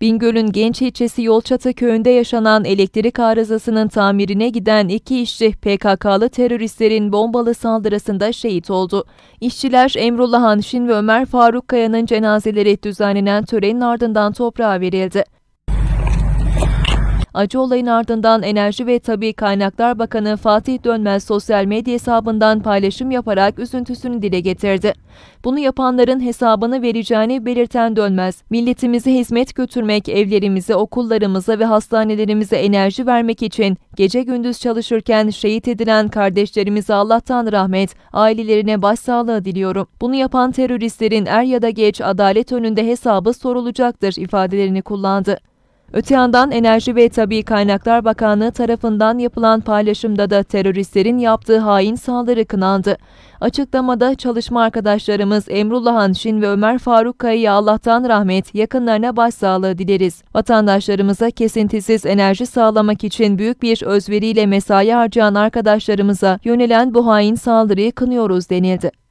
Bingöl'ün Genç ilçesi Yolçatı köyünde yaşanan elektrik arızasının tamirine giden iki işçi PKK'lı teröristlerin bombalı saldırısında şehit oldu. İşçiler Emrullah Hanşin ve Ömer Faruk Kaya'nın cenazeleri düzenlenen törenin ardından toprağa verildi. Acı olayın ardından Enerji ve Tabi Kaynaklar Bakanı Fatih Dönmez sosyal medya hesabından paylaşım yaparak üzüntüsünü dile getirdi. Bunu yapanların hesabını vereceğini belirten Dönmez, milletimize hizmet götürmek, evlerimize, okullarımıza ve hastanelerimize enerji vermek için gece gündüz çalışırken şehit edilen kardeşlerimize Allah'tan rahmet, ailelerine başsağlığı diliyorum. Bunu yapan teröristlerin er ya da geç adalet önünde hesabı sorulacaktır ifadelerini kullandı. Öte yandan Enerji ve Tabi Kaynaklar Bakanlığı tarafından yapılan paylaşımda da teröristlerin yaptığı hain saldırı kınandı. Açıklamada çalışma arkadaşlarımız Emrullah Hanşin ve Ömer Faruk Kaya'ya Allah'tan rahmet, yakınlarına başsağlığı dileriz. Vatandaşlarımıza kesintisiz enerji sağlamak için büyük bir özveriyle mesai harcayan arkadaşlarımıza yönelen bu hain saldırıyı kınıyoruz denildi.